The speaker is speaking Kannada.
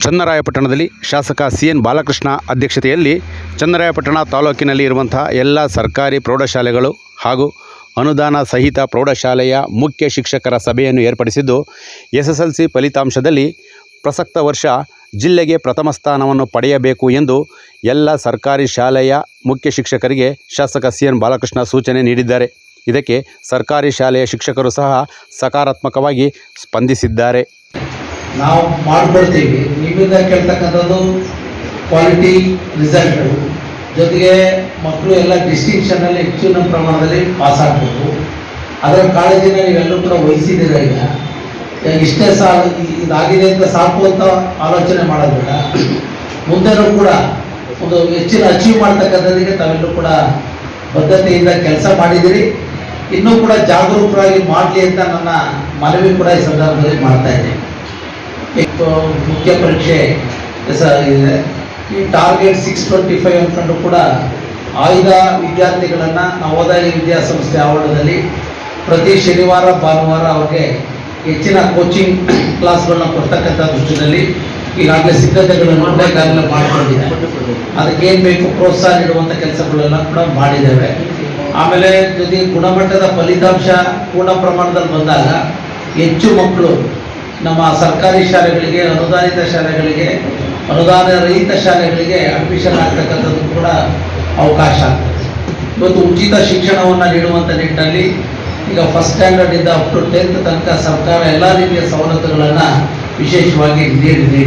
ಚನ್ನರಾಯಪಟ್ಟಣದಲ್ಲಿ ಶಾಸಕ ಸಿ ಎನ್ ಬಾಲಕೃಷ್ಣ ಅಧ್ಯಕ್ಷತೆಯಲ್ಲಿ ಚನ್ನರಾಯಪಟ್ಟಣ ತಾಲೂಕಿನಲ್ಲಿ ಇರುವಂತಹ ಎಲ್ಲ ಸರ್ಕಾರಿ ಪ್ರೌಢಶಾಲೆಗಳು ಹಾಗೂ ಅನುದಾನ ಸಹಿತ ಪ್ರೌಢಶಾಲೆಯ ಮುಖ್ಯ ಶಿಕ್ಷಕರ ಸಭೆಯನ್ನು ಏರ್ಪಡಿಸಿದ್ದು ಎಸ್ ಎಸ್ ಎಲ್ ಸಿ ಫಲಿತಾಂಶದಲ್ಲಿ ಪ್ರಸಕ್ತ ವರ್ಷ ಜಿಲ್ಲೆಗೆ ಪ್ರಥಮ ಸ್ಥಾನವನ್ನು ಪಡೆಯಬೇಕು ಎಂದು ಎಲ್ಲ ಸರ್ಕಾರಿ ಶಾಲೆಯ ಮುಖ್ಯ ಶಿಕ್ಷಕರಿಗೆ ಶಾಸಕ ಸಿ ಎನ್ ಬಾಲಕೃಷ್ಣ ಸೂಚನೆ ನೀಡಿದ್ದಾರೆ. ಇದಕ್ಕೆ ಸರ್ಕಾರಿ ಶಾಲೆಯ ಶಿಕ್ಷಕರು ಸಹ ಸಕಾರಾತ್ಮಕವಾಗಿ ಸ್ಪಂದಿಸಿದ್ದಾರೆ. ನಾವು ಮಾಡ್ಕೊಡ್ತೀವಿ ನಿಮ್ಮಿಂದ ಕೇಳ್ತಕ್ಕಂಥದ್ದು ಕ್ವಾಲಿಟಿ ರಿಸಲ್ಟು ಜೊತೆಗೆ ಮಕ್ಕಳು ಎಲ್ಲ ಡಿಸ್ಟಿಂಕ್ಷನಲ್ಲಿ ಹೆಚ್ಚಿನ ಪ್ರಮಾಣದಲ್ಲಿ ಪಾಸ್ ಆಗ್ಬೋದು. ಅದರ ಕಾಳಜಿನ ನೀವೆಲ್ಲರೂ ಕೂಡ ವಹಿಸಿದ್ದೀರ ಈಗ ಇಷ್ಟೇ ಸಾ ಇದಾಗಿದೆ ಅಂತ ಸಾಕು ಅಂತ ಆಲೋಚನೆ ಬೇಡ ಮುಂದೆನೂ ಕೂಡ ಒಂದು ಹೆಚ್ಚಿನ ಅಚೀವ್ ಮಾಡ್ತಕ್ಕಂಥದ್ದಕ್ಕೆ ತಾವೆಲ್ಲರೂ ಕೂಡ ಬದ್ಧತೆಯಿಂದ ಕೆಲಸ ಮಾಡಿದ್ದೀರಿ ಇನ್ನೂ ಕೂಡ ಜಾಗರೂಕರಾಗಿ ಮಾಡಲಿ ಅಂತ ನನ್ನ ಮನವಿ ಕೂಡ ಈ ಸಂದರ್ಭದಲ್ಲಿ ಮಾಡ್ತಾ ಇದ್ದೀನಿ. ಇತ್ತು, ಮುಖ್ಯ ಪರೀಕ್ಷೆ. ಇದೆ. ಈ ಟಾರ್ಗೆಟ್ ಸಿಕ್ಸ್ ಟ್ವೆಂಟಿ ಫೈವ್ ಅಂದ್ಕೊಂಡು ಕೂಡ ಆಯ್ದ ವಿದ್ಯಾರ್ಥಿಗಳನ್ನು ನವೋದಯ ವಿದ್ಯಾಸಂಸ್ಥೆ ಆವರಣದಲ್ಲಿ ಪ್ರತಿ ಶನಿವಾರ, ಭಾನುವಾರ ಅವ್ರಿಗೆ ಹೆಚ್ಚಿನ ಕೋಚಿಂಗ್ ಕ್ಲಾಸ್ಗಳನ್ನ ಕೊಡ್ತಕ್ಕಂಥ ದೃಷ್ಟಿಯಲ್ಲಿ ಈಗಾಗಲೇ ಸಿದ್ಧತೆಗಳನ್ನು ಈಗಾಗಲೇ ಮಾಡಿಕೊಂಡಿದೆ ಅದಕ್ಕೇನು ಬೇಕು, ಪ್ರೋತ್ಸಾಹ ನೀಡುವಂಥ ಕೆಲಸಗಳನ್ನು ಕೂಡ ಮಾಡಿದ್ದೇವೆ. ಆಮೇಲೆ ಜೊತೆಗೆ ಗುಣಮಟ್ಟದ ಫಲಿತಾಂಶ ಪೂರ್ಣ ಪ್ರಮಾಣದಲ್ಲಿ ಬಂದಾಗ ಹೆಚ್ಚು ಮಕ್ಕಳು ನಮ್ಮ ಸರ್ಕಾರಿ ಶಾಲೆಗಳಿಗೆ, ಅನುದಾನಿತ ಶಾಲೆಗಳಿಗೆ, ಅನುದಾನ ರಹಿತ ಶಾಲೆಗಳಿಗೆ ಅಡ್ಮಿಷನ್ ಆಗ್ತಕ್ಕಂಥದ್ದು ಕೂಡ ಅವಕಾಶ ಆಗ್ತದೆ. ಇವತ್ತು ಉಚಿತ ಶಿಕ್ಷಣವನ್ನು ನೀಡುವಂಥ ನಿಟ್ಟಿನಲ್ಲಿ ಈಗ ಫಸ್ಟ್ ಸ್ಟ್ಯಾಂಡರ್ಡಿಂದ ಅಪ್ ಟು ಟೆಂತ್ ತನಕ ಸರ್ಕಾರ ಎಲ್ಲ ರೀತಿಯ ಸವಲತ್ತುಗಳನ್ನು ವಿಶೇಷವಾಗಿ ನೀಡಿದೆ